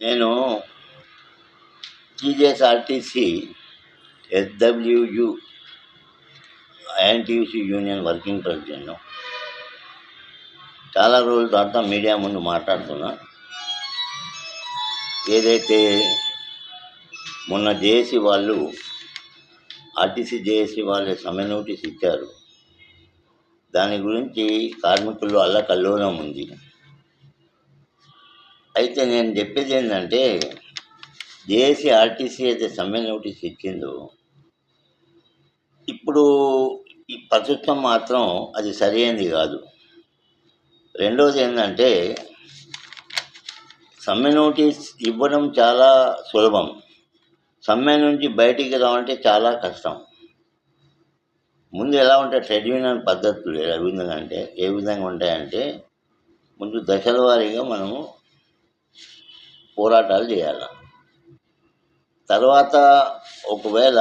నేను TJSRTC SWU INTUC union working president చాలా రోజుల తర్వాత మీడియా ముందు మాట్లాడుతున్నా. ఏదైతే మొన్న జేఏసీ వాళ్ళు ఆర్టీసీ జేఏసీ వాళ్ళు సమ్మె నోటీస్ ఇచ్చారు. దాని గురించి కార్మికుల్లో అల్లకల్లోలం ఉంది. అయితే నేను చెప్పేది ఏంటంటే జేఏసీ ఆర్టీసీ అయితే సమ్మె నోటీస్ ఇచ్చిందో ఇప్పుడు ఈ ప్రస్తుతం మాత్రం అది సరైనది కాదు. రెండోది ఏంటంటే సమ్మె నోటీస్ ఇవ్వడం చాలా సులభం. సమ్మె నుంచి బయటికి రావాలంటే చాలా కష్టం. ముందు ఎలా ఉంటాయి ట్రేడ్ యూనియన్ పద్ధతులు ఏ విధంగా అంటే ఏ విధంగా ఉంటాయంటే ముందు దశల వారీగా మనము పోరాటాలు చేయాలి. తర్వాత ఒకవేళ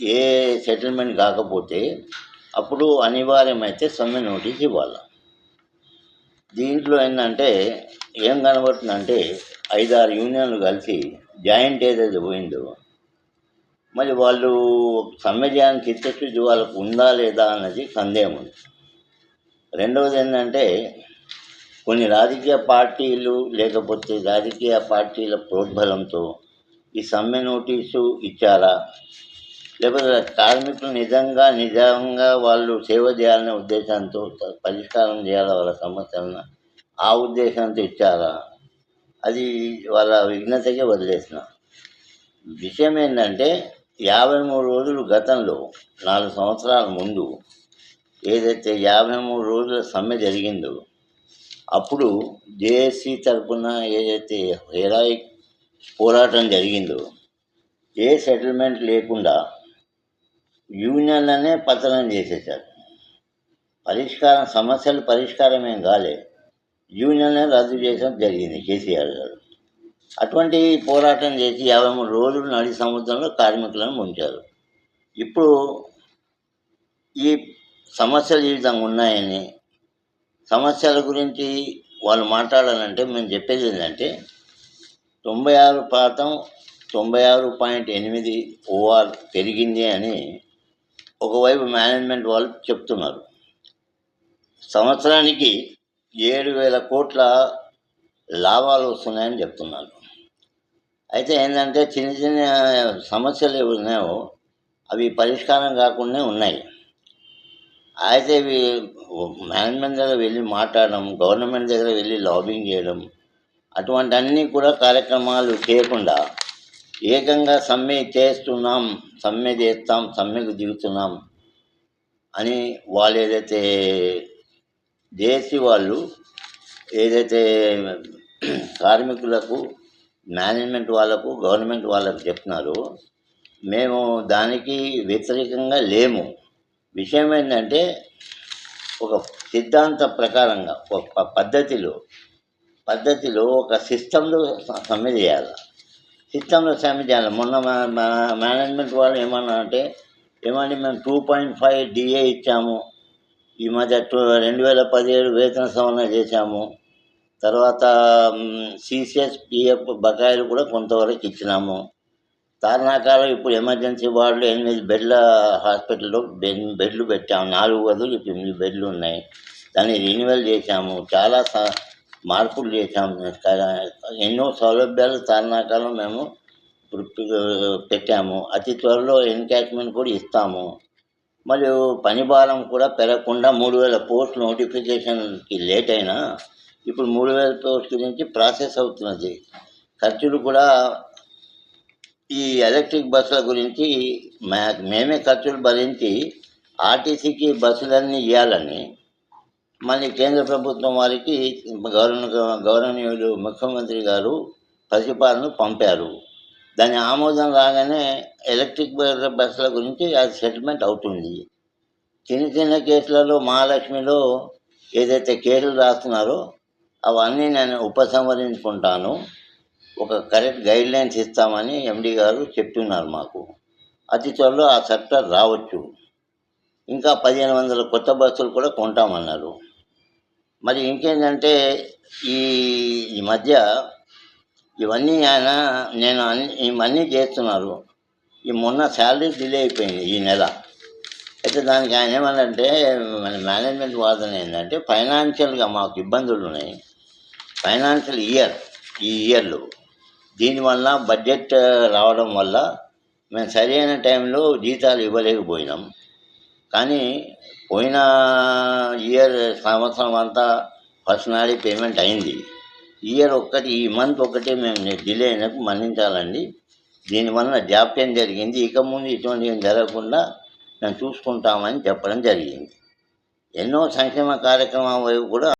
ఏ సెటిల్మెంట్ కాకపోతే అప్పుడు అనివార్యమైతే సమ్మె నోటీస్ ఇవ్వాలి. దీంట్లో ఏంటంటే ఏం కనబడుతుందంటే ఐదారు యూనియన్లు కలిసి జాయింట్ ఏదైతే పోయిందో మరి వాళ్ళు సమ్మె చేయడానికి చిత్తశుద్ధి వాళ్ళకు ఉందా లేదా అన్నది సందేహం ఉంది. రెండవది ఏంటంటే కొన్ని రాజకీయ పార్టీలు లేకపోతే రాజకీయ పార్టీల ప్రోద్బలంతో ఈ సమ్మె నోటీసు ఇచ్చారా? లేకపోతే కార్మికులు నిజంగా నిజంగా వాళ్ళు సేవ చేయాలనే ఉద్దేశంతో పరిష్కారం చేయాలి వాళ్ళ సమస్యలను? ఆ ఉద్దేశంతో ఇచ్చారా? అది వాళ్ళ విఘ్నతకే వదిలేసిన. విషయం ఏంటంటే యాభై మూడు రోజులు గతంలో నాలుగు సంవత్సరాల ముందు ఏదైతే యాభై మూడు రోజుల సమ్మె జరిగిందో అప్పుడు జేఏసీ తరఫున ఏదైతే హెరాయిక్ పోరాటం జరిగిందో ఏ సెటిల్మెంట్ లేకుండా యూనియన్లనే పతనం చేసేసారు పరిష్కారం సమస్యలు పరిష్కారం ఏం కాలే. యూనియన్లే రద్దు చేయడం జరిగింది కేసీఆర్ గారు. అటువంటి పోరాటం చేసి యాభై మూడు రోజులు నడి సముద్రంలో కార్మికులను ఉంచారు ఇప్పుడు ఈ సమస్యలు ఈ విధంగా ఉన్నాయని సమస్యల గురించి వాళ్ళు మాట్లాడాలంటే మేము చెప్పేది ఏంటంటే తొంభై ఆరు శాతం తొంభై ఆరు పాయింట్ ఎనిమిది ఓఆర్ పెరిగింది అని ఒకవైపు మేనేజ్మెంట్ వాళ్ళు చెప్తున్నారు. సంవత్సరానికి ఏడు వేల కోట్ల లాభాలు వస్తున్నాయని చెప్తున్నారు. అయితే ఏంటంటే చిన్న చిన్న సమస్యలు ఏవి ఉన్నాయో అవి పరిష్కారం కాకుండా ఉన్నాయి. అయితే మేనేజ్మెంట్ దగ్గర వెళ్ళి మాట్లాడడం గవర్నమెంట్ దగ్గర వెళ్ళి లాబింగ్ చేయడం అటువంటి అన్నీ కూడా కార్యక్రమాలు చేయకుండా ఏకంగా సమ్మె చేస్తున్నాం సమ్మె చేస్తాం సమ్మెకు దిగుతున్నాం అని వాళ్ళు ఏదైతే దేశీ వాళ్ళు ఏదైతే కార్మికులకు మేనేజ్మెంట్ వాళ్ళకు గవర్నమెంట్ వాళ్ళకు చెప్తున్నారో మేము దానికి వ్యతిరేకంగా లేము. విషయం ఏంటంటే ఒక సిద్ధాంత ప్రకారంగా ఒక పద్ధతిలో పద్ధతిలో ఒక సిస్టంలో సమ్మె చేయాలి. సిస్టంలో సమ్మె చేయాలి. మొన్న మా- మా మేనేజ్మెంట్ వాళ్ళు ఏమన్నా అంటే ఏమంటే మేము టూ పాయింట్ ఫైవ్ డిఏ ఇచ్చాము. ఈ మధ్య టూ రెండు వేల పదిహేడు వేతన సవరణ చేశాము. తర్వాత సిసిఎస్ పిఎఫ్ బకాయిలు కూడా కొంతవరకు ఇచ్చినాము. తార్నాకాలో ఇప్పుడు ఎమర్జెన్సీ వార్డులో ఎనిమిది బెడ్ల హాస్పిటల్లో బెడ్ బెడ్లు పెట్టాము. నాలుగు వదులు ఇప్పుడు ఎనిమిది బెడ్లు ఉన్నాయి. దాన్ని రెన్యువల్ చేశాము. చాలా మార్పులు చేశాము. ఎన్నో సౌలభ్యాలు తార్నాకాలో మేము ఇప్పుడు పెట్టాము. అతి త్వరలో ఎన్కాచ్మెంట్ కూడా ఇస్తాము. మరియు పని భారం కూడా పెరగకుండా మూడు వేల పోస్ట్ నోటిఫికేషన్కి లేట్ అయినా ఇప్పుడు మూడు వేల పోస్ట్ గురించి ప్రాసెస్ అవుతున్నది. ఖర్చులు కూడా ఈ ఎలక్ట్రిక్ బస్సుల గురించి మేమే ఖర్చులు భరించి ఆర్టీసీకి బస్సులన్నీ ఇవ్వాలని మళ్ళీ కేంద్ర ప్రభుత్వం వారికి గౌరవ గౌరవనీయులు ముఖ్యమంత్రి గారు ప్రతిపాదన పంపారు. దాని ఆమోదం రాగానే ఎలక్ట్రిక్ బస్సుల గురించి అది సెటిల్మెంట్ అవుతుంది. చిన్న చిన్న కేసులలో మహాలక్ష్మిలో ఏదైతే కేసులు రాస్తున్నారో అవన్నీ నేను ఉపసంహరించుకుంటాను. ఒక కరెక్ట్ గైడ్ లైన్స్ ఇస్తామని ఎండి గారు చెప్తున్నారు మాకు. అతి త్వరలో ఆ సెక్టర్ రావచ్చు. ఇంకా పదిహేను వందల కొత్త బస్సులు కూడా కొంటామన్నారు. మరి ఇంకేంటంటే ఈ ఈ మధ్య ఇవన్నీ ఆయన నేను అన్ని ఇవన్నీ చేస్తున్నారు. ఈ మొన్న శాలరీ డిలే అయిపోయింది ఈ నెల. అయితే దానికి ఆయన ఏమన్నంటే మన మేనేజ్మెంట్ వాదన ఏంటంటే ఫైనాన్షియల్గా మాకు ఇబ్బందులు ఉన్నాయి ఫైనాన్షియల్ ఇయర్ ఈ ఇయర్లో దీనివల్ల బడ్జెట్ రావడం వల్ల మేము సరైన టైంలో జీతాలు ఇవ్వలేకపోయినాం. కానీ పోయిన ఇయర్ సంవత్సరం అంతా పర్సనలీ పేమెంట్ అయింది. ఇయర్ ఒక్కటి ఈ మంత్ ఒకటే మేము డిలే అయినప్పుడు మన్నించాలండి. దీనివల్ల జాప్యం జరిగింది. ఇక ముందు ఇటువంటివి జరగకుండా మేము చూసుకుంటామని చెప్పడం జరిగింది. ఎన్నో సంక్షేమ కార్యక్రమాల వైపు కూడా